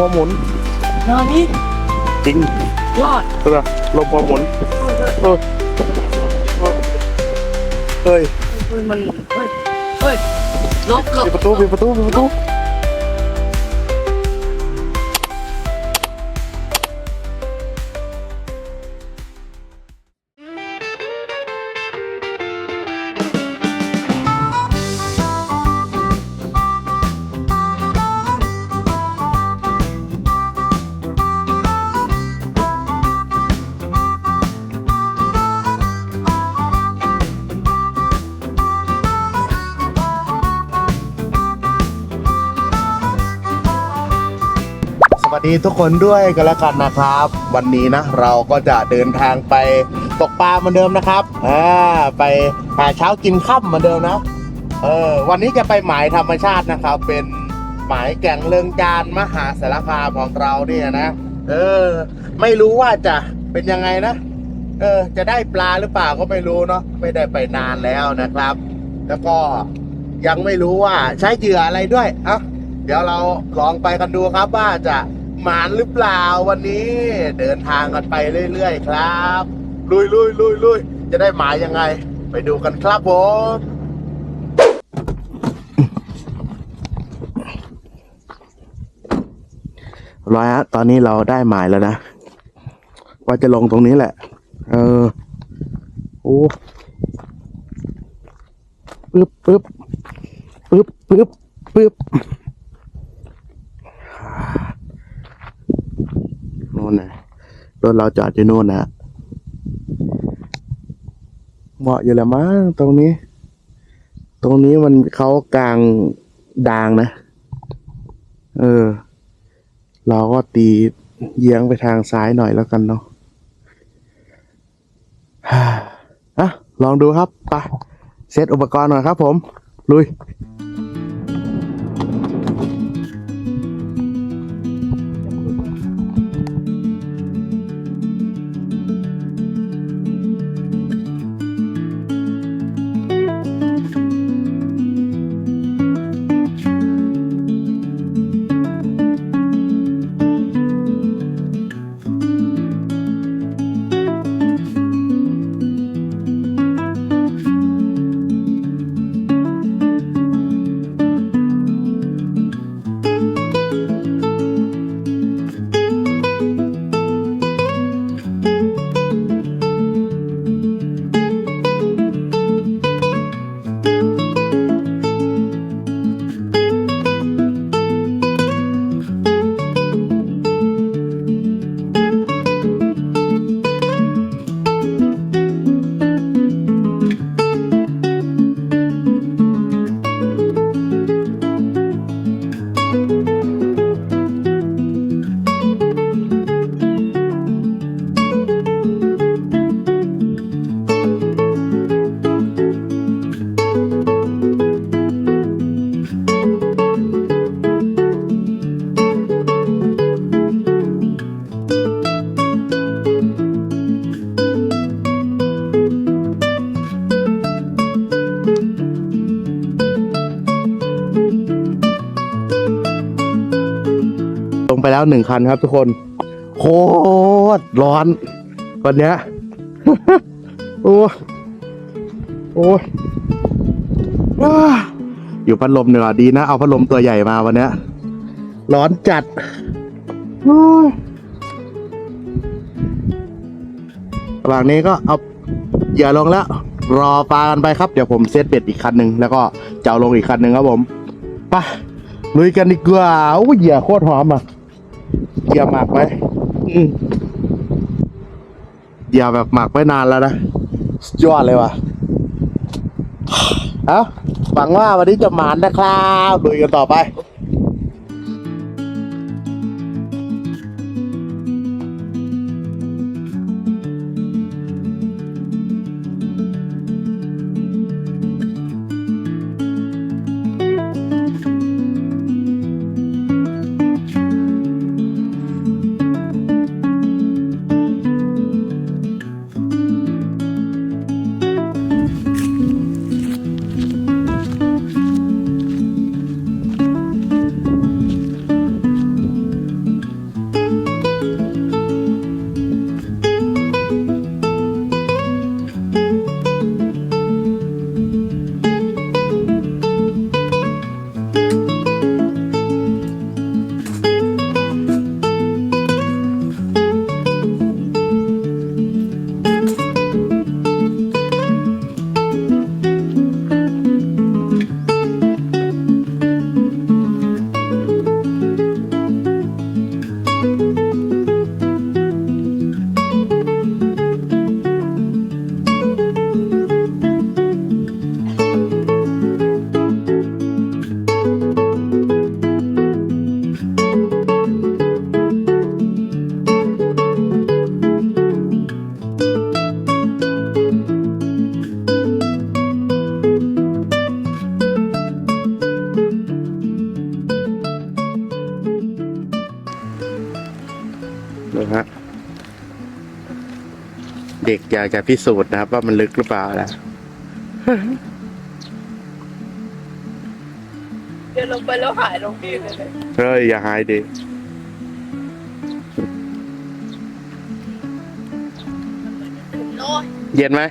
ว่าลมพอหมุนนานี้จริงยอดเออลมพอหมุนเออเฮ้ยเฮ้ยมันเฮ้ยเฮ้ยลบกับปิดประตูปิดประตูปิดประตู วัสดีทุกคนด้วยกันแล้วกันนะครับ วันนี้นะเราก็จะเดินทางไปตกปลาเหมือนเดิมนะครับอ่าไปหาเช้ากินค่ำเหมือนเดิมนะเออวันนี้จะไปหมายธรรมชาตินะครับ เป็นหมายแก่งเลิงจานมหาสารคามของเราเนี่ยนะเออ ไม่รู้ว่าจะเป็นยังไงนะเออ จะได้ปลาหรือเปล่าก็ไม่รู้เนาะไม่ได้ไปนานแล้วนะครับ แล้วก็ยังไม่รู้ว่าใช้เหยื่ออะไรด้วยอะเดี๋ยวเราลองไปกันดูครับว่าจะ หมานหรือเปล่าวันนี้ เดินทางกันไปเรื่อยๆครับ ลุยลุยลุยลุยจะได้หมายยังไง ไปดูกันครับผมร้อยฮะตอนนี้เราได้หมายแล้วนะ ว่าจะลงตรงนี้แหละ เออโอ้ปึ๊บปึ๊บปึ๊บปึ๊บปึ๊บ น่นนะรถเราจอดอยู่โน่นนะเหมาะอยู่แล้วมั้งตรงนี้ ตรงนี้มันเขากลางดางนะ เออ เราก็ตีเยียงไปทางซ้ายหน่อยแล้วกันเนาะอะลองดูครับไปเซตอุปกรณ์หน่อยครับผม ลุย แล้วหนึ่งคันครับทุกคน โคตรร้อนวันเนี้ยโอ้โอ้อยู่พัดลมเนี่ยดีนะเอาพัดลมตัวใหญ่มาวันเนี้ยร้อนจัดระหว่างนี้ก็เอาเหยื่อลงแล้ว รอปลากันไปครับ เดี๋ยวผมเซตเบ็ดอีกคันหนึ่งแล้วก็จะเอาลงอีกคันหนึ่งครับผมไปลุยกันดีกว่าโอ้ยเหยื่อโคตรหอมอะ อย่าหมักไว้อืมอย่าแบบหมักไว้นานแล้วนะสุดยอดเลยว่ะเอาหวังว่าวันนี้จะหมานนะครับลุยกันต่อไป อยากจะพิสูจน์นะครับ ว่ามันลึกหรือเปล่านะเดินลงไปแล้วหายลงดินเลย เฮ้ยอย่าหายดิโน้ยเย็นไหม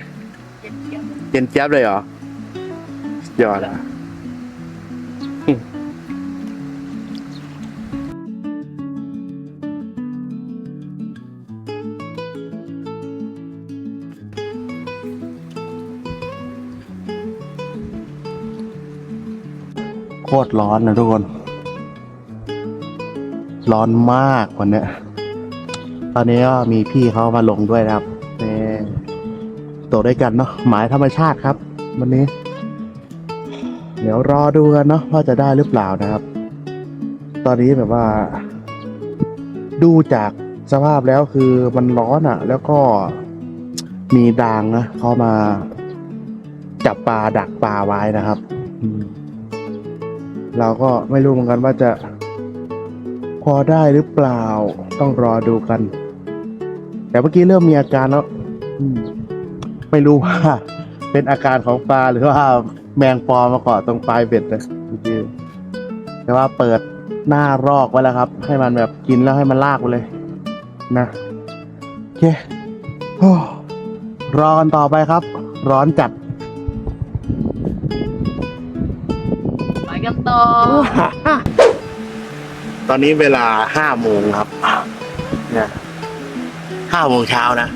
เย็นเจี๊ยบเย็นเจี๊ยบเลยเหรอสุดยอดอะ คตรร้อนนะทุกคน ร้อนมากวันเนี้ยตอนนี้ก็มีพี่เขามาลงด้วยนะครับนี่ตกด้วยกันเนาะหมายธรรมชาติครับ วันนี้ เดี๋ยวรอดูกันเนาะว่าจะได้หรือเปล่านะครับ ตอนนี้แบบว่า ดูจากสภาพแล้วคือมันร้อนอะ่ะ แล้วก็มีดางนะเขามาจับปลาดักปลาไว้นะครับ อืม เราก็ไม่รู้เหมือนกันว่าจะ พอได้หรือเปล่าต้องรอดูกัน แต่เมื่อกี้เริ่มมีอาการแล้วไม่รู้ว่า เป็นอาการของปลาหรือว่าแมงปอมาเกาะตรงปลายเบ็ดนะเมื่อกี้แต่ว่าเปิดหน้ารอกไว้แล้วครับ ให้มันแบบกินแล้วให้มันลากไปเลย นะโอเคโอ้รอกันต่อไปครับ ร้อนจัด ต่อ ตอนนี้เวลาห้าโมงครับเนี่ยห้าโมงเช้านะ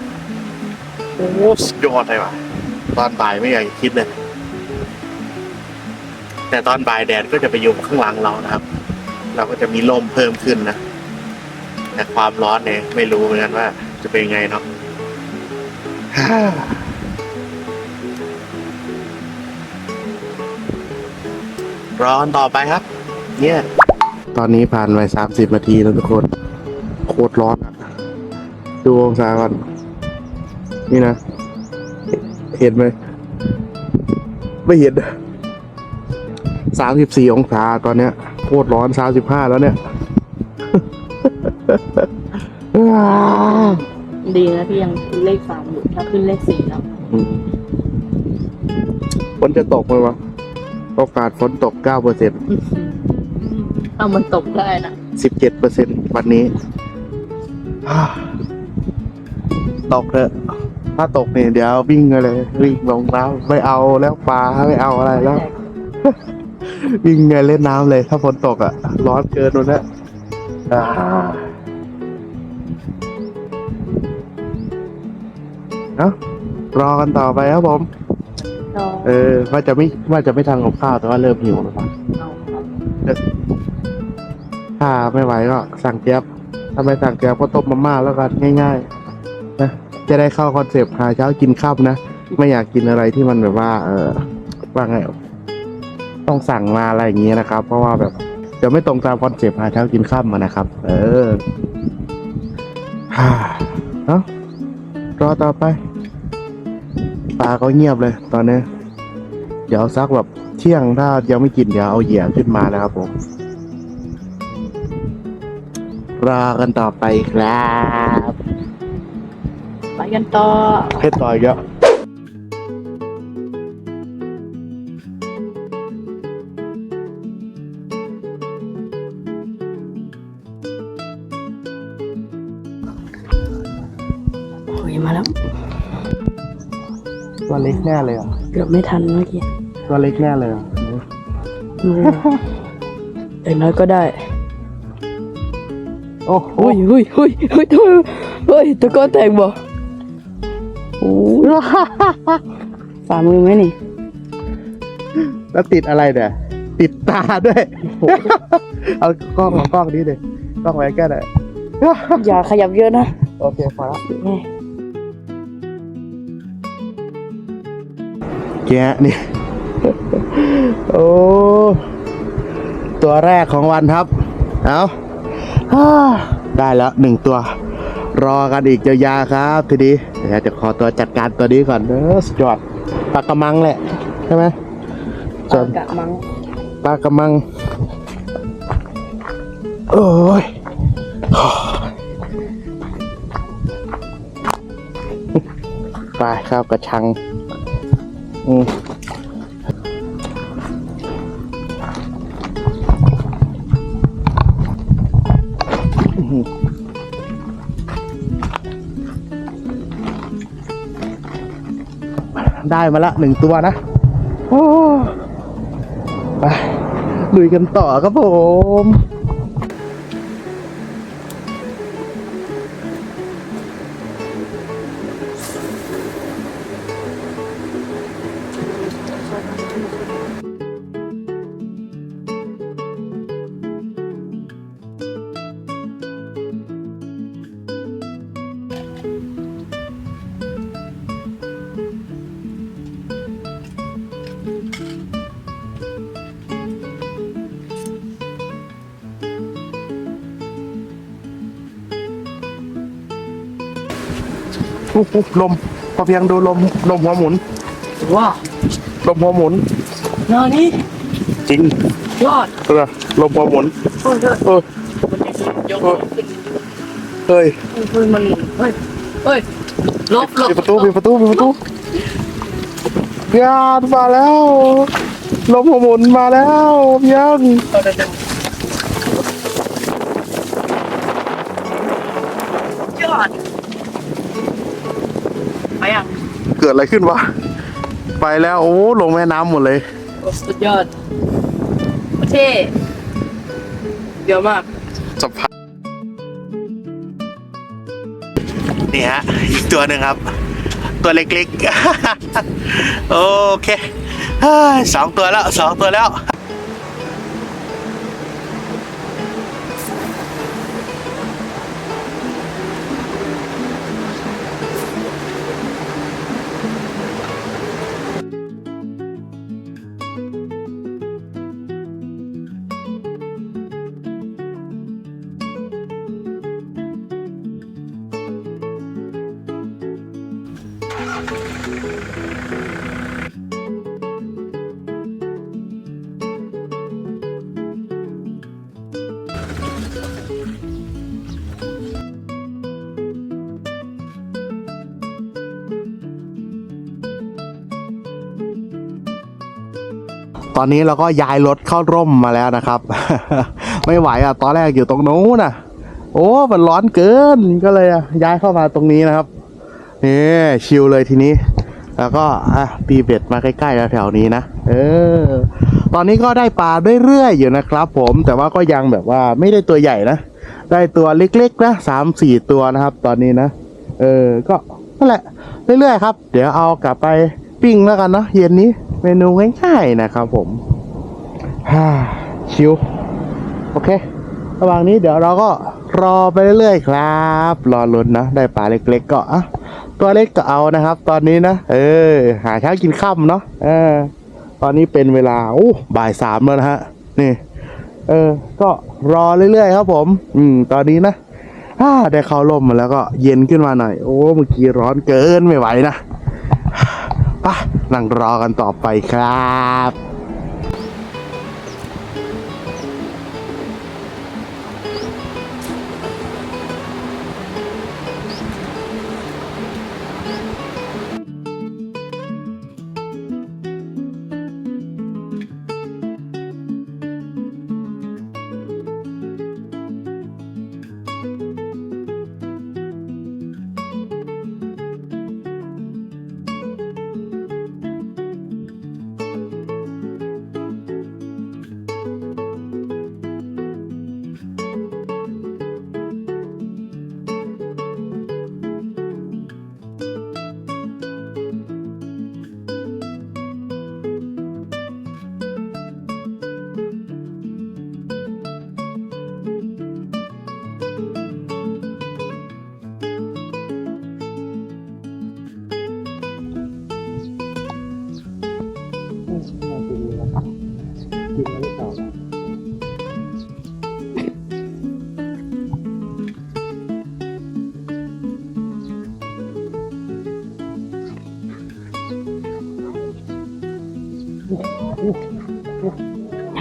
โอ้สุดยอดเลยว่ะ ตอนบ่ายไม่อยากคิดเลย แต่ตอนบ่ายแดดก็จะไปอยู่ข้างหลังเรานะครับ เราก็จะมีลมเพิ่มขึ้นนะ แต่ความร้อนเนี่ยไม่รู้เหมือนกันว่าจะเป็นไงเนาะ รอกันต่อไปครับ เนี่ยตอนนี้ผ่านไปสามสิบนาทีแล้วทุกคน โคตรร้อนอะดูองศาก่อน นี่นะ เห็นไหม ไม่เห็นสามสิบสี่องศาตอนเนี้ย โคตรร้อนสามสิบห้าแล้วเนี่ยดีนะที่ยังขึ้นเลขสามอยู่ถ้าขึ้นเลขสี่แล้วอืมฝนจะตกไหมวะ โอกาสฝนตกเก้าเปอร์เซ็นต์เอามันตกได้นะสิบเจ็ดเปอร์เซ็นต์วันนี้อ่าตกเถอะถ้าตกเนี่ยเดี๋ยววิ่งกันเลย วิ่งลงน้ำไม่เอาแล้วปลาไม่เอาอะไรแล้ว วิ่งไงเล่นน้ำเลย ถ้าฝนตกอะร้อนเกินวันนี้อ่าเอ้ารอกันต่อไปครับผม เราเออ ว่าจะไม่ว่าจะไม่ทำกับข้าวแต่ว่าเริ่มหิวแล้วครับเอาครับถ้าไม่ไหวก็สั่งเจี๊ยบถ้าไม่สั่งเจี๊ยบก็ต้มมาม่าแล้วกันง่ายๆนะจะได้เข้าคอนเซปต์หาเช้ากินข้าวนะไม่อยากกินอะไรที่มันแบบว่า เออว่าไงต้องสั่งมาอะไรอย่างเงี้ยนะครับ เพราะว่าแบบเดี๋ยวไม่ตรงตามคอนเซปต์หาเช้ากินข้าวมานะครับ เออฮ่าเอ้ารอต่อไป ปลาก็เงียบเลยตอนนี้ เดี๋ยวสักแบบเที่ยงถ้ายังไม่กินเดี๋ยวเอาเหยื่อขึ้นมานะครับผมรอกันต่อไปครับไปกันต่อเพชรต่อยก็โอ้ยมาแล้ว ตัวเล็กแน่เลยอะเกือบไม่ทันเมื่อกี้ตัวเล็กแน่เลยอะอืมอย่างน้อยก็ได้โอ้โหอุ้ยอุ้ยอุ้ยอุ้ยตัวเฮ้ยตะโกนแตกบ่โอ้ยฝ่ามือไหมนี่แล้วติดอะไรเนี่ยติดตาด้วย เอากล้องเอากล้องนี้เลยกล้องไว้แค่ไหนอย่าขยับเยอะนะ โอเคพอละ นี่แกะนี่ โอ้ ตัวแรกของวันครับ เอาฮ่าได้แล้วหนึ่งตัว รอกันอีกยาวๆครับ ทีนี้เดี๋ยวจะขอตัวจัดการตัวนี้ก่อนเออสุดยอดปลากระมังแหละ ใช่ไหมส่วนกะมังปลากระมัง โอ้ยลายข้าวกระชัง อืมได้มาละหนึ่งตัวนะ โอ้ไปลุยกันต่อครับผม ปุ๊บปุ๊บลมพอเพียงดูลมลมหัวหมุน ว้าลมหัวหมุนนานี่จริงยอดเออลมหัวหมุนเฮ้ยเออยกมือขึ้นเฮ้ยเฮ้ยมันเฮ้ยเฮ้ยลบลบปิดประตูปิดประตูปิดประตูพี่ยานมาแล้วลมหัวหมุนมาแล้วพี่ยา ไปยังเกิดอะไรขึ้นวะ ไปแล้วโอ้ลงแม่น้ำหมดเลย โอ้สุดยอดเท่เดี๋ยวมากสภาพนี่ฮะ อีกตัวหนึ่งครับ ตัวเล็กๆ โอเคเฮ้ยสองตัวแล้วสองตัวแล้ว ตอนนี้เราก็ย้ายรถเข้าร่มมาแล้วนะครับ ไม่ไหวอะ ตอนแรกอยู่ตรงนู้นน่ะ โอ้ มันร้อนเกินก็เลยอะย้ายเข้ามาตรงนี้นะครับนี่ชิลเลยทีนี้ แล้วก็อะตีเบ็ดมาใกล้ๆแถวๆนี้นะเออ ตอนนี้ก็ได้ปลาเรื่อยๆอยู่นะครับ ผมแต่ว่าก็ยังแบบว่าไม่ได้ตัวใหญ่นะได้ตัวเล็กๆนะสามสี่ตัวนะครับ ตอนนี้นะเออก็นั่นแหละเรื่อยๆครับ เดี๋ยวเอากลับไป ปิ้งแล้วกันเนาะเย็นนี้เมนูง่ายๆนะครับผมฮ่าชิวโอเค ระหว่างนี้เดี๋ยวเราก็รอไปเรื่อยๆครับ รอลุ้นนะ ได้ปลาเล็กๆก็อะตัวเล็กก็เอานะครับ ตอนนี้นะ เออ หาเช้ากินค่ำเนาะเออ ตอนนี้เป็นเวลาโอ้บ่ายสามแล้วนะฮะ นี่ เออ ก็รอเรื่อยๆครับผม อืม ตอนนี้นะอ่าได้เข้าร่มมาแล้วก็เย็นขึ้นมาหน่อย โอ้ เมื่อกี้ร้อนเกินไม่ไหวนะ ปะนั่งรอกันต่อไปครับ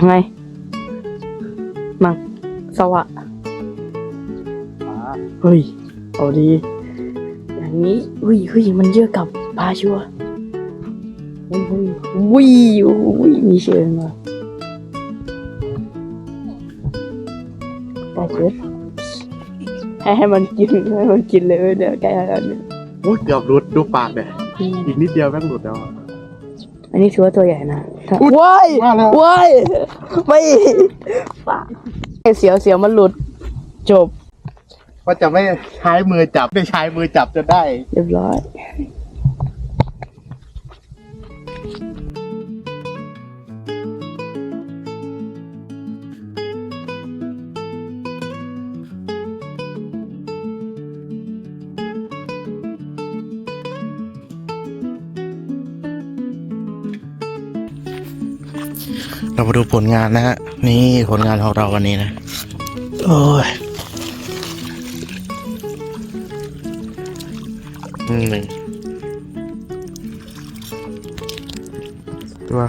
ไง มังสวะเฮ้ย เอาดี อย่างนี้เฮ้ยเฮ้ยมันเยอะกับปลาชัวร์อุ้ยอุ้ยอุ้ยมีเชิงว่ะปลาเชิดให้ให้มันกินให้มันกินเลยเว้ยเดี๋ยวใกล้แล้วเนี่ย โอ้ยเกือบหลุดดูปากเนี่ยอีกนิดเดียวแม่งหลุดแล้วอะ อันนี้ถือว่าตัวใหญ่นะถ้าอุ๊ยว้ายว่าแล้ว ว้ายไม่ปากเสียวเสียวมันหลุด จบว่าจะไม่ใช้มือจับได้ใช้มือจับจะได้ เรียบร้อย เรามาดูผลงานนะฮะ นี่ผลงานของเราวันนี้นะ โอ้ยหนึ่งตัว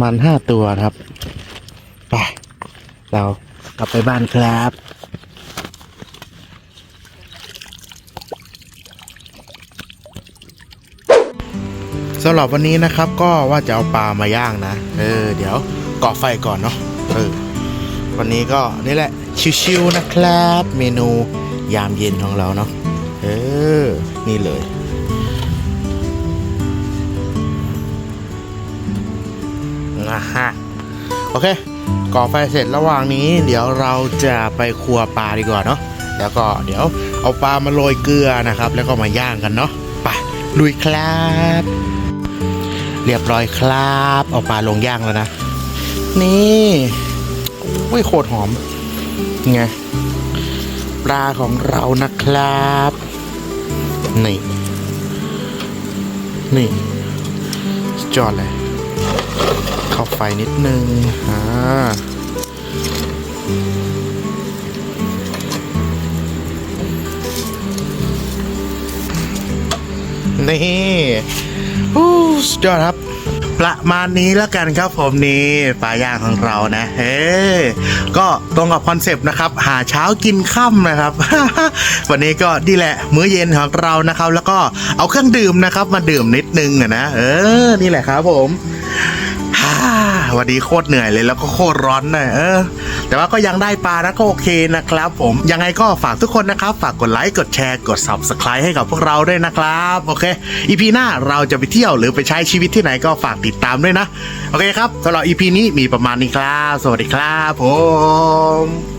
มันห้าตัวครับ ไป เรากลับไปบ้านครับ สำหรับวันนี้นะครับก็ว่าจะเอาปลามาย่างนะ เออ เดี๋ยวก่อไฟก่อนเนาะเออวันนี้ก็นี่แหละชิวๆนะครับ เมนูยามเย็นของเราเนาะเออ นี่เลยนะฮะโอเค ก่อไฟเสร็จระหว่างนี้ เดี๋ยวเราจะไปครัวปลาดีกว่าเนาะแล้วก็เดี๋ยวเอาปลามาโรยเกลือนะครับ แล้วก็มาย่างกันเนาะไปลุยครับ เรียบร้อยครับเอาปลาลงย่างแล้วนะ นี่อุ้ยโคตรหอมไงปลาของเรานะครับนี่นี่สุดยอดเลยเข้าไฟนิดนึงอ่านี่อู้สุดยอดครับ ประมาณนี้แล้วกันครับผมนี่ปลาย่างของเรานะเฮ้ก็ตรงกับคอนเซปต์นะครับหาเช้ากินค่ำนะครับ วันนี้ก็ดีแหละมื้อเย็นของเรานะครับ แล้วก็เอาเครื่องดื่มนะครับ มาดื่มนิดนึงนะเออนี่แหละครับผมวันนี้โคตรเหนื่อยเลยแล้วก็โคตรร้อนเลยเออ แต่ว่าก็ยังได้ปลานะก็โอเคนะครับผมยังไงก็ฝากทุกคนนะครับ ฝากกดไลค์กดแชร์กด subscribe ให้กับพวกเราด้วยนะครับโอเคอีพีหน้าเราจะไปเที่ยวหรือไปใช้ชีวิตที่ไหนก็ฝากติดตามด้วยนะโอเคครับสำหรับอีพีนี้มีประมาณนี้ครับ สวัสดีครับผม